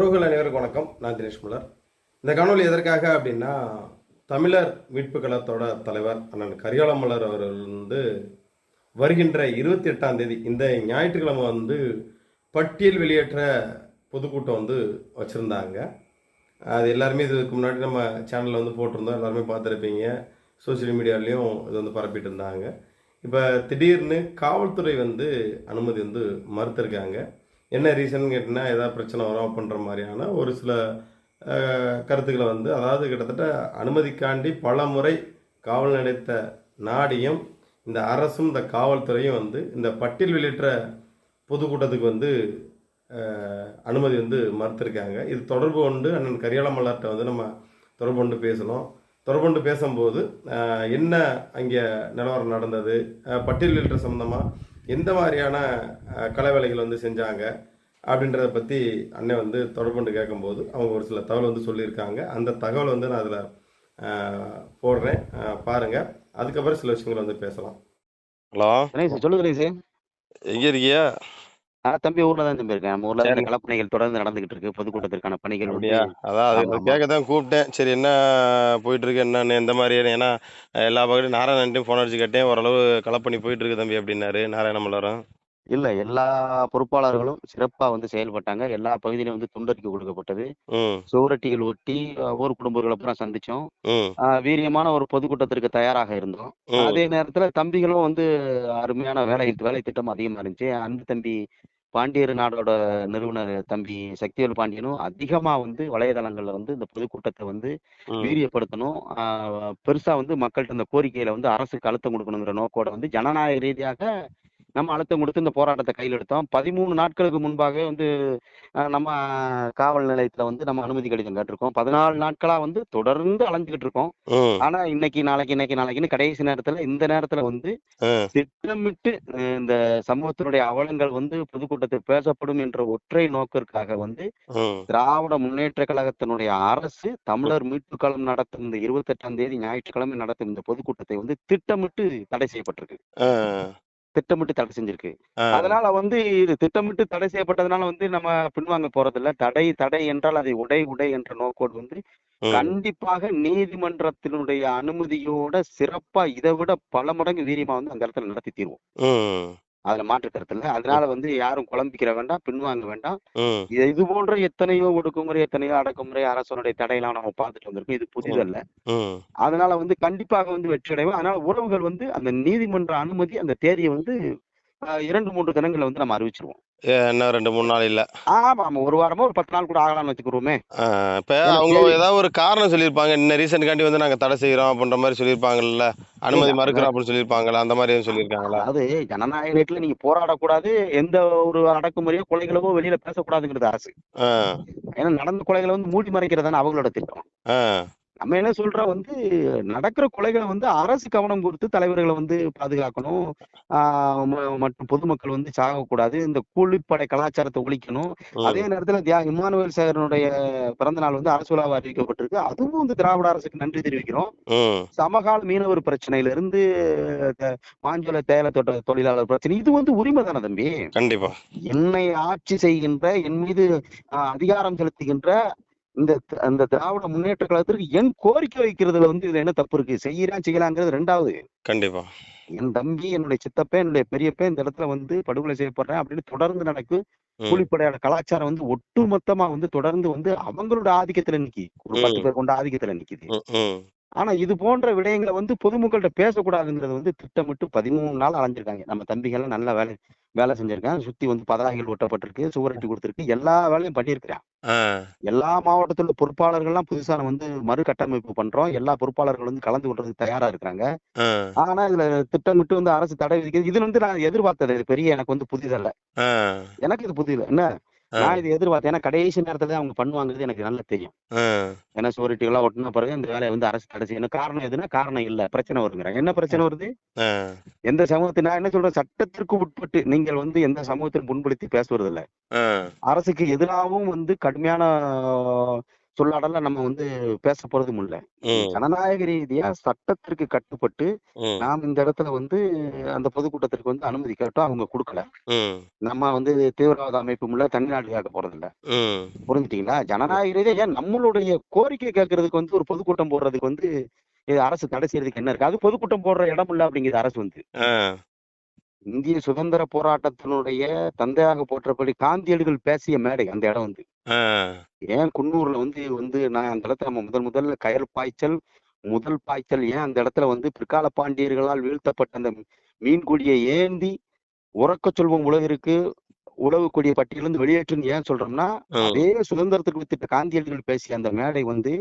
உறவுகள் அனைவருக்கும் வணக்கம். நான் தினேஷ் முலர் இந்த காணொலி எதற்காக அப்படின்னா தமிழர் மீட்பு கழகத்தோட தலைவர் அண்ணன் கரிகாலமலர் அவர்கள் வந்து வருகின்ற இருபத்தி எட்டாம் தேதி இந்த ஞாயிற்றுக்கிழமை வந்து பட்டியல் வெளியேற்ற பொதுக்கூட்டம் வந்து வச்சுருந்தாங்க. அது எல்லாருமே இதுக்கு முன்னாடி நம்ம சேனலில் வந்து போட்டிருந்தோம். எல்லாருமே பார்த்துருப்பீங்க. சோஷியல் மீடியாலையும் இது வந்து பரப்பிட்டு இருந்தாங்க. இப்போ திடீர்னு காவல்துறை வந்து அனுமதி வந்து மறுத்திருக்காங்க. என்ன ரீசன் கேட்டிங்கன்னா ஏதாவது பிரச்சனை வரும் அப்படின்ற மாதிரியான ஒரு சில கருத்துக்களை வந்து அதாவது கிட்டத்தட்ட அனுமதிக்காண்டி பல முறை காவல் நிலையத்த நாடியும் இந்த அரசும் இந்த காவல்துறையும் வந்து இந்த பட்டியல் வெளியிட்ட பொதுக்கூட்டத்துக்கு வந்து அனுமதி வந்து மறுத்திருக்காங்க. இது தொடர்பு கொண்டு அண்ணன் கரியாள மலர்கிட்ட வந்து நம்ம தொடர்பு கொண்டு பேசணும். தொடர்பு கொண்டு பேசும்போது என்ன அங்கே நிலவரம் நடந்தது? பட்டியல் வெளியிட்ட சம்மந்தமாக எந்த மாதிரியான அஹ், கள வேலைகள் வந்து செஞ்சாங்க அப்படின்றத பற்றி அண்ணன் வந்து தொடர்பு கொண்டு கேட்கும்போது அவங்க ஒரு சில தகவல் வந்து சொல்லியிருக்காங்க. அந்த தகவல் வந்து நான் அதில் போடுறேன். அஹ், பாருங்க. அதுக்கப்புறம் சில விஷயங்களை வந்து பேசலாம். ஹலோ? கணேஷ் சொல்லு கணேஷ். எங்கே இருக்கியா ஆ தம்பி ஊர்ல தான் தம்பி இருக்கேன். நம்ம ஊர்ல சரி. இந்த களப்பணிகள் தொடர்ந்து நடந்துகிட்டு இருக்கு. பொதுக்கூட்டத்திற்கான பணிகள் வந்து அப்படியா அதான் அது ஆமா. கேட்க தான் கூப்பிட்டேன். சரி என்ன போயிட்டு இருக்கு என்னன்னு எந்த மாதிரி? ஏன்னா எல்லா பக்கத்தையும் நாராயணன்ட்டையும் ஃபோன் அடிச்சு கேட்டேன். ஓரளவு களப்பணி போயிட்டு இருக்கு தம்பி அப்படின்னாரு. நாராயண மலரும் இல்ல எல்லா பொறுப்பாளர்களும் சிறப்பா வந்து செயல்பட்டாங்க. எல்லா பகுதியிலும் வந்து துண்டறிக்கை கொடுக்கப்பட்டது. சுவரொட்டிகள் ஒட்டி ஊர் குடும்பங்களை அப்புறம் சந்திச்சோம். வீரியமான ஒரு பொதுக்கூட்டத்திற்கு தயாராக இருந்தோம். அதே நேரத்துல தம்பிகளும் வந்து அருமையான வேலை வேலை திட்டம் அதிகமா இருந்துச்சு. அன்பு தம்பி பாண்டியர் நாடோட நிறுவனர் தம்பி சக்திவேல் பாண்டியனும் அதிகமா வந்து வலைதளங்கள்ல வந்து இந்த பொதுக்கூட்டத்தை வந்து வீரியப்படுத்தணும். ஆஹ் பெருசா வந்து மக்கள்கிட்ட இந்த கோரிக்கையில வந்து அரசுக்கு அழுத்தம் கொடுக்கணுங்கிற நோக்கோட வந்து ஜனநாயக ரீதியாக நம்ம அழுத்தம் கொடுத்து இந்த போராட்டத்தை கையில் எடுத்தோம். பதிமூணு நாட்களுக்கு முன்பாகவே வந்து நம்ம காவல் நிலையத்துல வந்து நம்ம அனுமதி கடிதம் கேட்டிருக்கோம். பதினாலு நாட்களா வந்து தொடர்ந்து அலைஞ்சுக்கிட்டு இருக்கோம். ஆனா இன்னைக்கு நாளைக்கு இன்னைக்கு நாளைக்குன்னு கடைசி நேரத்துல இந்த நேரத்துல வந்து திட்டமிட்டு இந்த சமூகத்தினுடைய அவலங்கள் வந்து பொதுக்கூட்டத்தில் பேசப்படும் என்ற ஒற்றை நோக்கிற்காக வந்து திராவிட முன்னேற்ற கழகத்தினுடைய அரசு தமிழர் மீட்பு களம் நடத்தும் இந்த இருபத்தெட்டாம் தேதி ஞாயிற்றுக்கிழமை நடத்தும் இந்த பொதுக்கூட்டத்தை வந்து திட்டமிட்டு தடை செய்யப்பட்டிருக்கு. திட்டமிட்டு தடை செஞ்சிருக்கு. அதனால வந்து இது திட்டமிட்டு தடை செய்யப்பட்டதுனால வந்து நம்ம பின்வாங்க போறதில்ல. தடை தடை என்றால் அதை உடை உடை என்ற நோக்கோடு வந்து கண்டிப்பாக நீதிமன்றத்தினுடைய அனுமதியோட சிறப்பா இதை விட பல மடங்கு வீரியமா வந்து அந்த இடத்துல நடத்தி தீர்வோம். அதுல மாற்று கருத்து இல்ல. அதனால வந்து யாரும் குழம்பிக்கிற வேண்டாம் பின்வாங்க வேண்டாம். இது இது போன்ற எத்தனையோ ஒடுக்குமுறை எத்தனையோ அடக்குமுறை அரசனுடைய தடையெல்லாம் நம்ம பார்த்துட்டு வந்திருக்கோம். இது புதிதல்ல அதனால வந்து கண்டிப்பாக வந்து வெற்றி அடைவோம். அதனால உறவுகள் வந்து அந்த நீதிமன்ற அனுமதி அந்த தேதியை வந்து இரண்டு மூன்று தினங்கள்ல வந்து நம்ம அறிவிச்சிருவோம். இன்னும் ரெண்டு மூணு நாள் இல்லை? ஆமா ஆமா. ஒரு வாரமோ ஒரு பத்து நாள் கூட ஆகலாம்னு வச்சுக்கிறோமே. இப்போ அவங்க ஏதாவது ஒரு காரணம் சொல்லியிருப்பாங்க. இன்ன ரீசன்காண்டி வந்து நாங்கள் தடை செய்கிறோம் அப்படின்ற மாதிரி சொல்லியிருப்பாங்கல்ல? அனுமதி மறுக்கிறோம் அப்படின்னு சொல்லியிருப்பாங்கல்ல அந்த மாதிரி சொல்லியிருக்காங்களா? அதாவது ஜனநாயக ரேட்ல நீங்க போராடக்கூடாது. எந்த ஒரு அடக்குமுறையோ கொலைகளவோ வெளியில பேசக்கூடாதுங்கிறது அரசு. ஏன்னா நடந்த கொலைகளை வந்து மூடி மறைக்கிறதான அவங்களோட திட்டம். நம்ம என்ன சொல்றோம்? வந்து நடக்கிற கொலைகளை வந்து அரசு கவனம் கொடுத்து தலைவர்களை வந்து பாதுகாக்கணும். மற்றும் பொதுமக்கள் வந்து சாகக்கூடாது. இந்த கூலிப்படை கலாச்சாரத்தை ஒழிக்கணும். அதே நேரத்துல தியா இமானுவேல் சேகரனுடைய பிறந்த நாள் வந்து அரசு விழாவை அறிவிக்கப்பட்டிருக்கு. அதுவும் வந்து திராவிட அரசுக்கு நன்றி தெரிவிக்கிறோம். சமகால மீனவர் பிரச்சனையில இருந்து மாஞ்சோலை தேயிலை தோட்ட தொழிலாளர் பிரச்சனை இது வந்து உரிமை தானே தம்பி? கண்டிப்பா. என்னை ஆட்சி செய்கின்ற என் மீது அதிகாரம் செலுத்துகின்ற இந்த த- இந்த திராவிட முன்னேற்ற கழகத்திற்கு என் கோரிக்கை வைக்கிறதுல வந்து இதுல என்ன தப்பு இருக்கு? செய்யறான் செய்யலாங்கிறது ரெண்டாவது. கண்டிப்பா. என் தம்பி என்னுடைய சித்தப்பன் என்னுடைய பெரியப்பன் இந்த இடத்துல வந்து படுகொலை செய்யப்படுறேன் அப்படின்னு தொடர்ந்து நடக்கும் கூலிப்படையோட கலாச்சாரம் வந்து ஒட்டுமொத்தமா வந்து தொடர்ந்து வந்து அவங்களோட ஆதிக்கத்துல நிக்கி ஒரு பத்து பேர் கொண்ட ஆதிக்கத்துல நிக்குது. ஆனா இது போன்ற விடயங்களை வந்து பொதுமக்கள்கிட்ட பேசக்கூடாதுங்கிறது வந்து திட்டமிட்டு பதிமூணு நாள் அலைஞ்சிருக்காங்க. நம்ம தம்பிகள்லாம் நல்ல வேலை வேலை செஞ்சிருக்காங்க. சுத்தி வந்து பதாகைகள் ஒட்டப்பட்டிருக்கு சுவரட்டி கொடுத்துருக்கு. எல்லா வேலையும் பண்ணியிருக்கிறேன் எல்லா மாவட்டத்துல பொறுப்பாளர்கள்லாம் புதுசா வந்து மறுகட்டமைப்பு பண்றோம். எல்லா பொறுப்பாளர்கள் வந்து கலந்து கொள்றதுக்கு தயாரா இருக்கிறாங்க ஆனா இதுல திட்டமிட்டு வந்து அரசு தடை விதிக்கிறது. இது வந்து நான் எதிர்பார்த்தது இது பெரிய எனக்கு வந்து புதிதல்ல. எனக்கு இது புதியல என்ன? நான் இது எதிர்பார்த்தேன். ஏன்னா கடைசி நேரத்துல அவங்க பண்ணுவாங்கிறது எனக்கு நல்லா தெரியும். ஏன்னா சுவரட்டி எல்லாம் ஒட்டின பிறகு இந்த வேலையை வந்து அரசு தடை செய்யணும். காரணம் எதுனா காரணம் இல்ல. பிரச்சனை வருங்கிறாங்க. என்ன பிரச்சனை வருது? எந்த சமூகத்தை நான் என்ன சொல்றேன் சட்டத்திற்கு உட்பட்டு நீங்கள் வந்து எந்த சமூகத்தையும் புண்படுத்தி பேசுவதில்லை. ஆ. அரசுக்கு எதிராகவும் வந்து கடுமையான சொல்லாடல நம்ம வந்து பேச போறதும் இல்ல ஜனநாயக ரீதியா சட்டத்திற்கு கட்டுப்பட்டு நாம் இந்த இடத்துல வந்து அந்த பொதுக்கூட்டத்திற்கு வந்து அனுமதி கேட்டோம் அவங்க கொடுக்கல. நம்ம வந்து தீவிரவாத அமைப்பும் இல்ல தனிநாடு கேட்க போறது இல்ல புரிஞ்சுட்டீங்களா? ஜனநாயக ரீதியா ஏன் நம்மளுடைய கோரிக்கை கேட்கறதுக்கு வந்து ஒரு பொதுக்கூட்டம் போடுறதுக்கு வந்து இது அரசு தடை செய்யறதுக்கு என்ன இருக்கு? அது பொதுக்கூட்டம் போடுற இடம் இல்ல அப்படிங்கிறது அரசு வந்து. இந்திய சுதந்திர போராட்டத்தினுடைய தந்தையாக போற்றபடி காந்தியடிகள் பேசிய மேடை அந்த இடம் வந்து. ஆ. ஏன் குன்னூர்ல வந்து வந்து நான் அந்த இடத்துல நம்ம முதல் முதல்ல கயல் பாய்ச்சல் முதல் பாய்ச்சல் ஏன் அந்த இடத்துல வந்து பிற்கால பாண்டியர்களால் வீழ்த்தப்பட்ட அந்த மீன்குடியை ஏந்தி உறக்க சொல்வோம் உலகிற்கு? உழவு கொடிய பட்டியலிருந்து வெளியேற்றுன்னு ஏன் சொல்றோம்னா அதே சுதந்திரத்துக்கு வித்திட்ட காந்தியடிகள் பேசிய அந்த மேடை வந்து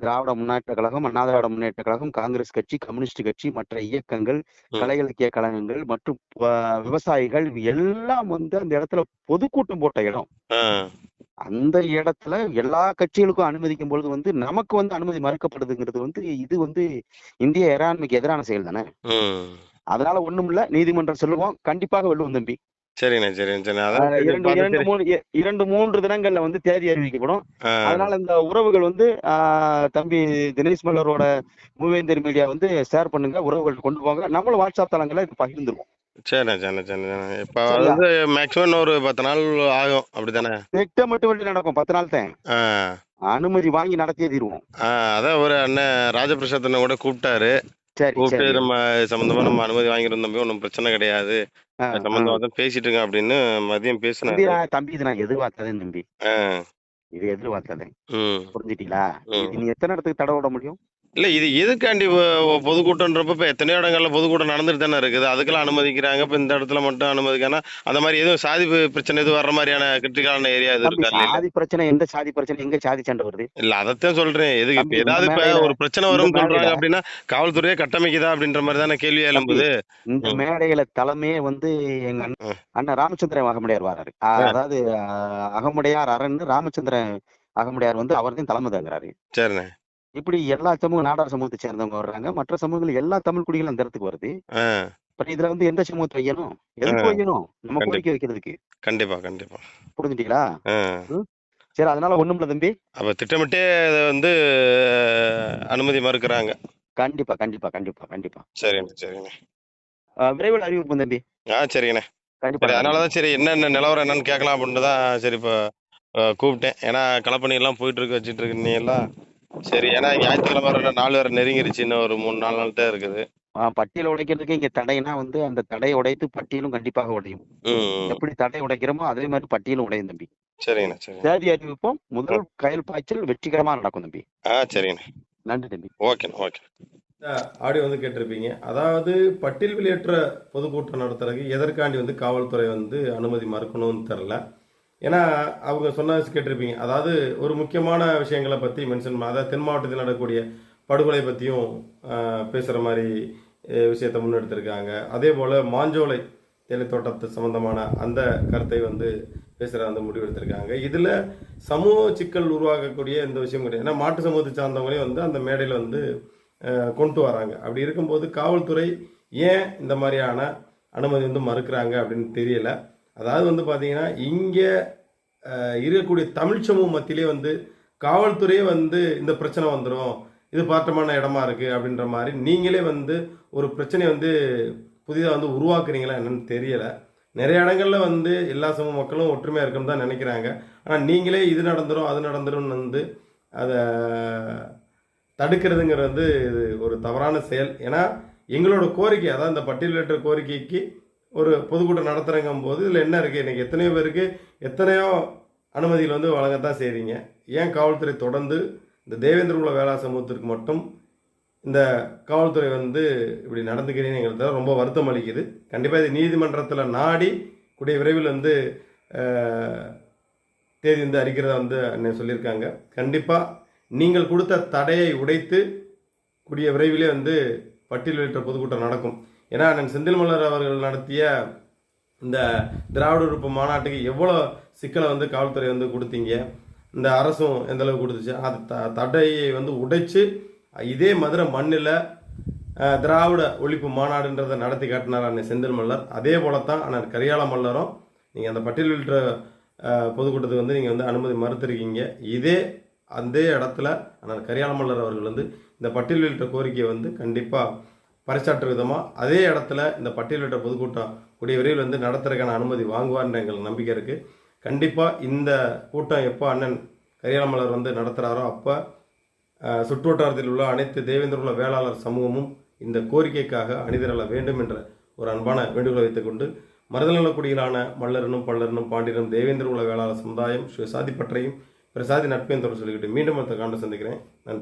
திராவிட முன்னேற்ற கழகம் அண்ணா திராவிட முன்னேற்ற கழகம் காங்கிரஸ் கட்சி கம்யூனிஸ்ட் கட்சி மற்ற இயக்கங்கள் கலை இலக்கிய கழகங்கள் மற்றும் விவசாயிகள் எல்லாம் வந்து அந்த இடத்துல பொதுக்கூட்டம் போட்ட இடம். அந்த இடத்துல எல்லா கட்சிகளுக்கும் அனுமதிக்கும் பொழுது வந்து நமக்கு வந்து அனுமதி மறுக்கப்படுதுங்கிறது வந்து இது வந்து இந்திய இறையாண்மைக்கு எதிரான செயல் தானே? அதனால ஒண்ணும் இல்ல நீதிமன்றம் சொல்லுவோம் கண்டிப்பாக வெல்லுவோம் தம்பி. சரிண்ணே சரிண்ணே சரி அதான் சரி இரண்டு இரண்டு சரி. மூணு இரண்டு மூன்று தினங்கள்ல வந்து தேதி அறிவிக்கப்படும். அதனால இந்த உறவுகள் வந்து தம்பி தினேஷ் மல்லரோட மூவேந்தர் மீடியா வந்து ஷேர் பண்ணுங்க உறவுகள் கொண்டு போங்க. நம்மளும் வாட்ஸ்அப் தளங்களை பகிர்ந்துருவோம். சரிண்ணே சரிண்ணே சரிண்ணே இப்போ வந்து மேக்ஸிமம் ஒரு பத்து நாள் ஆகும் அப்படிதானே திட்டமிட்டு நடக்கும் பத்து நாள் தான். அனுமதி வாங்கி நடத்தியே தீருவோம். அதான் ஒரு அண்ணன் ராஜபிரசாத் கூட கூப்பிட்டாரு. சரி கூப்பிட்டு சரி. நம்ம சம்மந்தமா நம்ம அனுமதி வாங்கியிருந்தோம் தம்பி ஒன்றும் பிரச்சனை கிடையாது. ஆ, அது ஆ. சம்மந்தமா தான் அப்படின்னு மதியம் தம்பி பேசினாரு நான் தம்பி இது நான் எதிர்பார்த்ததேன் தம்பி. ஆ. இது எதிர்பார்த்ததேன். ம். புரிஞ்சுட்டீங்களா? ம். நீ எத்தனை இடத்துக்கு தடை விட முடியும்? இல்ல இது எதுக்காண்டி பொதுக்கூட்டம்ன்றப்ப இப்ப எத்தனையோ இடங்கள்ல பொதுக்கூட்டம் நடந்துட்டு தானே இருக்குது. அதுக்கெல்லாம் அனுமதிக்கிறாங்க. இப்ப இந்த இடத்துல மட்டும் அனுமதிக்கானா? அந்த மாதிரி எதுவும் சாதி பிரச்சனை எதுவும் வர்ற மாதிரியான கிரிட்டிக்கலான ஏரியா எதுவும் இருக்கா? சாதி பிரச்சனை எந்த சாதி பிரச்சனை எங்க சாதி சண்டை வருது? இல்ல அதைத்தான் சொல்றேன். எதுக்கு இப்ப ஏதாவது இப்ப ஒரு பிரச்சனை மேடையில சொல்றாங்க அப்படின்னா காவல்துறையே கட்டமைக்குதா அப்படின்ற மாதிரி தானே கேள்வி எழும்புது. இந்த மேடையில தலைமையே வந்து எங்க அண்ணன் ராமச்சந்திரன் அகமுடையார் வராரு. அதாவது அகமுடையார் அரண்னு ராமச்சந்திரன் அகமுடையார் வந்து அவர் தான் தலைமை தாங்குறாரு. சரிண்ணே. இப்படி எல்லா சமூக நாடார் சமூகத்தை சேர்ந்தவங்க வர்றாங்க. மற்ற சமூகங்கள் எல்லா தமிழ் குடிகளும் அந்த இடத்துக்கு வருது. பட் இதுல வந்து எந்த சமூகத்தை வைக்கணும்? எதுக்கு வைக்கணும்? நம்ம கோரிக்கை வைக்கிறதுக்கு. கண்டிப்பா கண்டிப்பா. புரிஞ்சுட்டீங்களா? சரி அதனால ஒண்ணும் இல்ல தம்பி. அப்ப திட்டமிட்டே வந்து அனுமதி மறுக்கிறாங்க. கண்டிப்பா கண்டிப்பா கண்டிப்பா கண்டிப்பா. சரிண்ணே ஆஹ் விரைவில் அறிவிப்போம் தம்பி. ஆ சரிங்கண்ணே. கண்டிப்பா அதனாலதான் சரி என்னென்ன நிலவரம் என்னன்னு கேட்கலாம் அப்படின்ட்டு தான் சரி இப்போ கூப்பிட்டேன். ஏன்னா களப்பணி எல்லாம் போயிட்டு இருக்கு வச்சுட்டு இருக்கு நீ எல்லாம். சரி ஏன்னா ஞாயிற்றுக்கிழமை வர நாலு வேற நெருங்கிருச்சு இன்னும் ஒரு மூணு நாலு நாள் தான் இருக்குது. ஆஹ் பட்டியல் உடைக்கிறதுக்கு இங்க தடைனா வந்து அந்த தடையை உடைத்து பட்டியலும் கண்டிப்பாக உடையும். எப்படி தடை உடைக்கிறோமோ அதே மாதிரி பட்டியலும் உடையும் தம்பி. சரிங்கண்ணே சரிங்க தேதி அறிவிப்போம் முதல் கயல் பாய்ச்சல் வெற்றிகரமா நடக்கும் தம்பி. ஆ சரிங்கண்ணே. நன்றி தம்பி. ஓகேண்ணே ஓகே ஆடியோ வந்து கேட்டிருப்பீங்க. அதாவது பட்டியல் வெளியேற்ற பொதுக்கூட்டம் நடத்துறதுக்கு எதற்காண்டி வந்து காவல்துறை வந்து அனுமதி மறுக்கணும்னு தெரில. ஏன்னா அவங்க சொன்ன கேட்டிருப்பீங்க. அதாவது ஒரு முக்கியமான விஷயங்களை பற்றி மென்ஷன் அதாவது தென் மாவட்டத்தில் நடக்கக்கூடிய படுகொலை பற்றியும் பேசுகிற மாதிரி விஷயத்தை முன்னெடுத்திருக்காங்க. அதே போல் மாஞ்சோலை தேயிலை தோட்டத்து சம்மந்தமான அந்த கருத்தை வந்து பேசுகிற அந்த முடிவு எடுத்திருக்காங்க. இதில் சமூக சிக்கல் உருவாக்கக்கூடிய இந்த விஷயம் கிடையாது. ஏன்னா மாட்டு சமூகத்தை சார்ந்தவங்களே வந்து அந்த மேடையில் வந்து கொண்டு வராங்க. அப்படி இருக்கும்போது காவல்துறை ஏன் இந்த மாதிரியான அனுமதி வந்து மறுக்கிறாங்க அப்படின்னு தெரியலை. அதாவது வந்து பார்த்தீங்கன்னா இங்கே இருக்கக்கூடிய தமிழ் சமூக மத்தியிலே வந்து காவல்துறையே வந்து இந்த பிரச்சனை வந்துடும் இது பாட்டமான இடமா இருக்குது அப்படின்ற மாதிரி நீங்களே வந்து ஒரு பிரச்சனையை வந்து புதிதாக வந்து உருவாக்குறீங்களா என்னன்னு தெரியலை. நிறைய இடங்களில் வந்து எல்லா சமூக மக்களும் ஒற்றுமையாக இருக்குன்னு தான் நினைக்கிறாங்க. ஆனால் நீங்களே இது நடந்துடும் அது நடந்துடும் வந்து அதை தடுக்கிறதுங்கிறது வந்து இது ஒரு தவறான செயல். ஏன்னா எங்களோட கோரிக்கை அதாவது இந்த பட்டியலிட்ட கோரிக்கைக்கு ஒரு பொதுக்கூட்டம் நடத்துகிறங்கும் போது இதில் என்ன இருக்குது எனக்கு எத்தனையோ பேருக்கு எத்தனையோ அனுமதிகள் வந்து வழங்கத்தான் செய்கிறீங்க ஏன் காவல்துறை தொடர்ந்து இந்த தேவேந்திரகுல வேளா சமூகத்திற்கு மட்டும் இந்த காவல்துறை வந்து இப்படி நடந்துக்கிறீங்கிறது ரொம்ப வருத்தம் அளிக்குது. கண்டிப்பாக இது நீதிமன்றத்தில் நாடி கூடிய விரைவில் வந்து தேதி வந்து அறிக்கிறதா வந்து அண்ணன் சொல்லியிருக்காங்க. கண்டிப்பாக நீங்கள் கொடுத்த தடையை உடைத்து கூடிய விரைவிலே வந்து பட்டியலிட்ட பொதுக்கூட்டம் நடக்கும். ஏன்னா அண்ணன் செந்தில் மலர் அவர்கள் நடத்திய இந்த திராவிட உறுப்பு மாநாட்டுக்கு எவ்வளோ சிக்கலை வந்து காவல்துறை வந்து கொடுத்தீங்க? இந்த அரசும் எந்த அளவுக்கு கொடுத்துச்சு? அது த தடையை வந்து உடைச்சு இதே மதுரை மண்ணில் திராவிட ஒழிப்பு மாநாடுன்றதை நடத்தி காட்டினார் அண்ணன் செந்தில் மல்லர் அதே போலத்தான் அண்ணன் கரியாள மல்லரும் நீங்கள் அந்த பட்டியலிட்ட பொதுக்கூட்டத்துக்கு வந்து நீங்கள் வந்து அனுமதி மறுத்திருக்கீங்க. இதே அந்த இடத்துல அண்ணன் கரியாள மல்லர் அவர்கள் வந்து இந்த பட்டியலிட்ட கோரிக்கையை வந்து கண்டிப்பாக பறைச்சாற்று விதமாக அதே இடத்துல இந்த பட்டியலிட்ட பொதுக்கூட்டம் கூடிய விரைவில் வந்து நடத்துறதுக்கான அனுமதி வாங்குவார்ன்ற எங்களுக்கு நம்பிக்கை இருக்குது கண்டிப்பாக இந்த கூட்டம் எப்போ அண்ணன் கரியாலமலர் வந்து நடத்துகிறாரோ அப்போ சுற்றுவட்டாரத்தில் உள்ள அனைத்து தேவேந்திரகுல வேளாளர் சமூகமும் இந்த கோரிக்கைக்காக அணிதிரள வேண்டும் என்ற ஒரு அன்பான வேண்டுகோளை வைத்துக்கொண்டு மருதநல குடியிலான மல்லரனும் பல்லரனும் பாண்டியனும் தேவேந்திரகுல வேளாளர் சமுதாயம் சுயசாதி பற்றையும் பிரசாதி நட்பையும் தொடர்பு சொல்லிக்கிட்டு மீண்டும் அடுத்த காண்ட சந்திக்கிறேன். நன்றி.